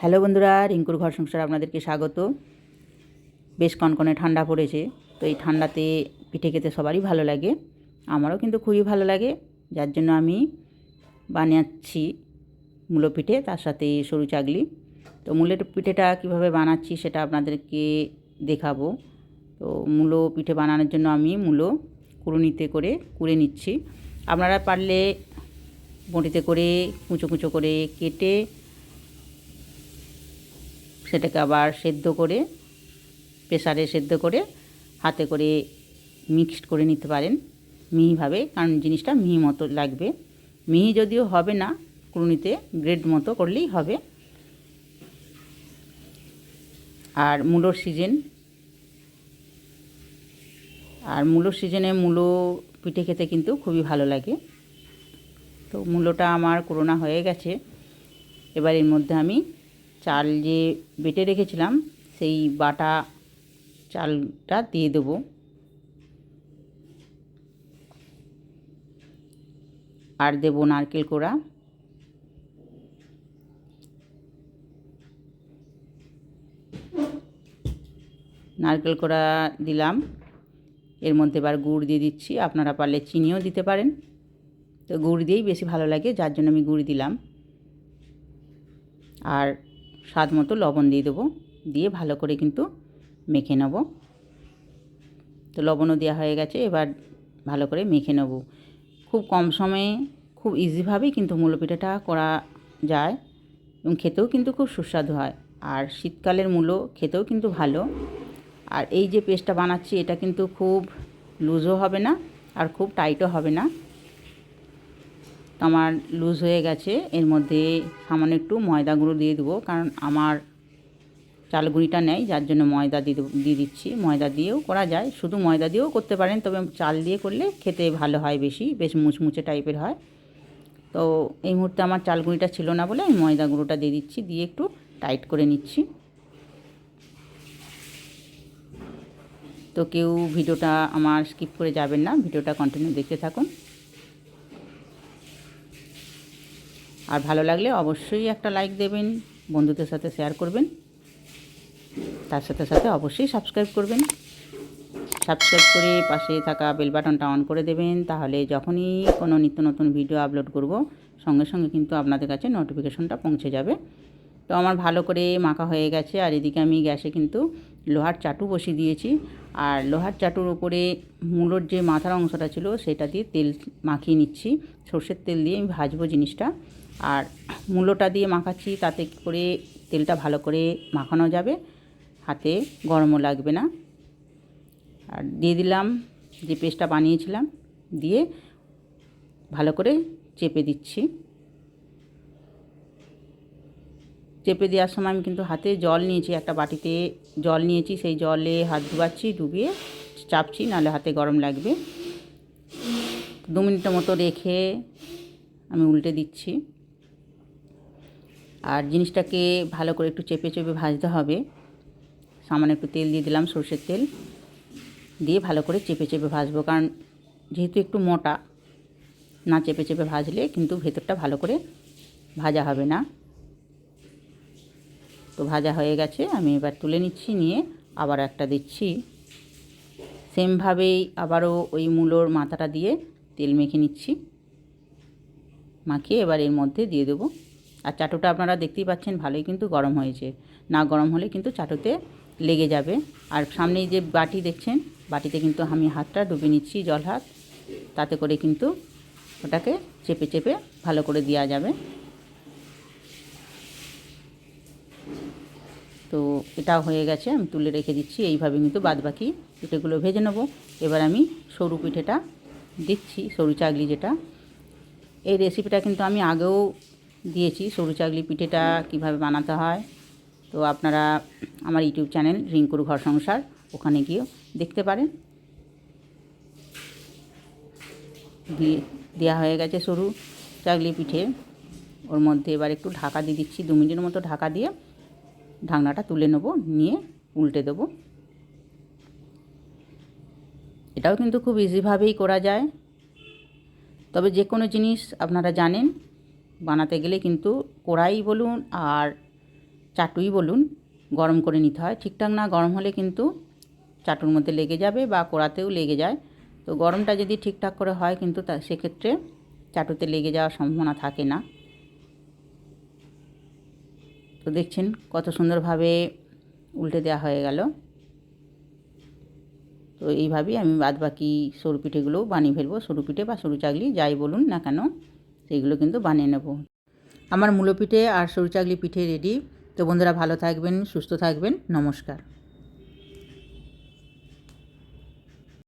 Hello বন্ধুরা, রিঙ্কুর ঘর সংসার আপনাদেরকে স্বাগত। বেশ কনকনে ঠান্ডা পড়েছে, তো এই ঠান্ডাতে পিঠে খেতে সবারই ভালো লাগে। আমারও কিন্তু খুবই ভালো লাগে, যার জন্য আমি বানাচ্ছি মূলো পিঠে, তার সাথে সরু চাগলি। তো মূলের পিঠেটা কীভাবে বানাচ্ছি সেটা আপনাদেরকে দেখাবো। তো মূলো পিঠে বানানোর জন্য আমি মূলো কুড়ুনিতে করে কুড়ে নিচ্ছি। আপনারা পারলে বঁটিতে করে কুঁচো কুঁচো করে কেটে সেটাকে আবার সেদ্ধ করে, প্রেসারে সেদ্ধ করে হাতে করে মিক্সড করে নিতে পারেন মিহিভাবে, কারণ জিনিসটা মিহি মতো লাগবে। মিহি যদিও হবে না, কুড়ুনিতে গ্রেড মতো করলেই হবে। আর মূলোর সিজন, আর মূলোর সিজনে মূলো পিঠে খেতে কিন্তু খুবই ভালো লাগে। তো মূলোটা আমার করোনা হয়ে গেছে। এবার এর মধ্যে আমি চাল যে বেটে রেখেছিলাম, সেই বাটা চালটা দিয়ে দেবো। আর দেব নারকেল কোড়া। নারকেল কোড়া দিলাম। এর মধ্যে এবার গুড় দিয়ে দিচ্ছি। আপনারা পারলে চিনিও দিতে পারেন। তো গুড় দিয়েই বেশি ভালো লাগে, যার জন্য আমি গুড় দিলাম। আর স্বাদ মতো লবণ দিয়ে দেবো। দিয়ে ভালো করে কিন্তু মেখে নেব। তো লবণও দেওয়া হয়ে গেছে, এবার ভালো করে মেখে নেব। খুব কম সময়ে, খুব ইজিভাবেই কিন্তু মূলো পিঠাটা করা যায় এবং খেতেও কিন্তু খুব সুস্বাদু হয়। আর শীতকালের মূলো খেতেও কিন্তু ভালো। আর এই যে পেস্টটা বানাচ্ছি, এটা কিন্তু খুব লুজও হবে না আর খুব টাইটও হবে না। তো আমার লুজ হয়ে গেছে। এর মধ্যে সামান্য একটু ময়দা গুঁড়ো দিয়ে দেবো, কারণ আমার চাল গুঁড়িটা নেই, যার জন্য ময়দা দিয়ে দিয়ে দিচ্ছি। ময়দা দিয়েও করা যায়, শুধু ময়দা দিয়েও করতে পারেন, তবে চাল দিয়ে করলে খেতে ভালো হয় বেশি, বেশ মুচমুচে টাইপের হয়। তো এই মুহূর্তে আমার চাল গুঁড়িটা ছিল না বলে আমি ময়দা গুঁড়োটা দিয়ে দিচ্ছি, দিয়ে একটু টাইট করে নিচ্ছি। তো কেউ ভিডিওটা আমার স্কিপ করে যাবেন না, ভিডিওটা কন্টিনিউ দেখতে থাকুন। আর ভালো লাগলে অবশ্যই একটা লাইক দেবেন, বন্ধুদের সাথে শেয়ার করবেন। তার সাথে সাথে অবশ্যই সাবস্ক্রাইব করবেন। সাবস্ক্রাইব করে পাশে থাকা বেল বাটনটা অন করে দেবেন, তাহলে যখনই কোনো নিত্য নতুন ভিডিও আপলোড করব, সঙ্গে সঙ্গে কিন্তু আপনাদের কাছে নোটিফিকেশনটা পৌঁছে যাবে। তো আমার ভালো করে মাখা হয়ে গেছে, আর এদিকে আমি গ্যাসে কিন্তু লোহার চাটু বসিয়ে দিয়েছি। আর লোহার চাটুর উপরে মূলোর যে মাথার অংশটা ছিল, সেটা দিয়ে তেল মাখিয়ে নিচ্ছি। সর্ষের তেল দিয়ে আমি ভাজবো জিনিসটা। আর মূলোটা দিয়ে মাখাচ্ছি, তাতে করে তেলটা ভালো করে মাখানো যাবে। হাতে গরমও লাগবে না। আর দিয়ে দিলাম যে পেস্টটা বানিয়েছিলাম, দিয়ে ভালো করে চেপে দিচ্ছি। চেপে দেওয়ার সময় আমি কিন্তু হাতে জল নিয়েছি, একটা বাটিতে জল নিয়েছি, সেই জলে হাত ধুয়াচ্ছি ডুবিয়ে চাপছি, নাহলে হাতে গরম লাগবে। দু মিনিটের মতো রেখে আমি উল্টে দিচ্ছি। আর জিনিসটাকে ভালো করে একটু চেপে চেপে ভাজতে হবে। সামান্য একটু তেল দিয়ে দিলাম সর্ষের তেল। দিয়ে ভালো করে চেপে চেপে ভাজবো। কারণ যেহেতু একটু মোটা, না চেপে চেপে ভাজলে কিন্তু ভেতরটা ভালো করে ভাজা হবে না। তো ভাজা হয়ে গেছে, আমি এবার তুলে নিচ্ছি, নিয়ে আবার একটা দিচ্ছি। সেমভাবেই আবারও ওই মূলোর মাথাটা দিয়ে তেল মেখে নিচ্ছি। মাখিয়ে এবার এর মধ্যে দিয়ে দেবো। আর চাটুটা আপনারা দেখতেই পাচ্ছেন, ভালোই কিন্তু গরম হয়েছে। না গরম হলে কিন্তু চাটুতে লেগে যাবে। আর সামনেই যে বাটি দেখছেন, বাটিতে কিন্তু আমি হাতটা ডুবে নিচ্ছি, জল হাত। তাতে করে কিন্তু ওটাকে চেপে চেপে ভালো করে দেওয়া যাবে। তো এটাও হয়ে গেছে, আমি তুলে রেখে দিচ্ছি। এইভাবে কিন্তু বাদবাকি পিঠেগুলো ভেজে নেব। এবার আমি সরু পিঠেটা দিচ্ছি, সরু চাগলি যেটা। এই রেসিপিটা কিন্তু আমি আগেও দিয়েছি সরু চাকলি পিঠেটা কীভাবে বানাতে হয়। তো আপনারা আমার ইউটিউব চ্যানেল রিঙ্কুর ঘর সংসার, ওখানে গিয়েও দেখতে পারেন। দিয়ে দেওয়া হয়ে গেছে সরু চাকলি পিঠে। ওর মধ্যে এবার একটু ঢাকা দিয়ে দিচ্ছি, দু মিনিটের মতো ঢাকা দিয়ে ঢাকনাটা তুলে নেব, নিয়ে উল্টে দেবো। এটাও কিন্তু খুব ইজিভাবেই করা যায়। তবে যে কোনো জিনিস আপনারা জানেন বানাতে গেলে কিন্তু কড়াই বলুন আর চাটুই বলুন গরম করে নিতে হয়। ঠিকঠাক না গরম হলে কিন্তু চাটুর মধ্যে লেগে যাবে বা কোড়াতেও লেগে যায়। তো গরমটা যদি ঠিকঠাক করে হয় কিন্তু তা সেক্ষেত্রে চাটুতে লেগে যাওয়ার সম্ভাবনা থাকে না। তো দেখছেন কত সুন্দরভাবে উল্টে দেওয়া হয়ে গেল। তো এইভাবেই আমি বাদ বাকি সরু পিঠেগুলোও বানিয়ে ফেলব। সরু পিঠে বা সরু চাগলি যাই বলুন না কেন সেইগুলো কিন্তু বানিয়ে নেব। আমার মূলো পিঠে আর সরু চাকলি পিঠে রেডি তো বন্ধুরা ভালো থাকবেন, সুস্থ থাকবেন। নমস্কার।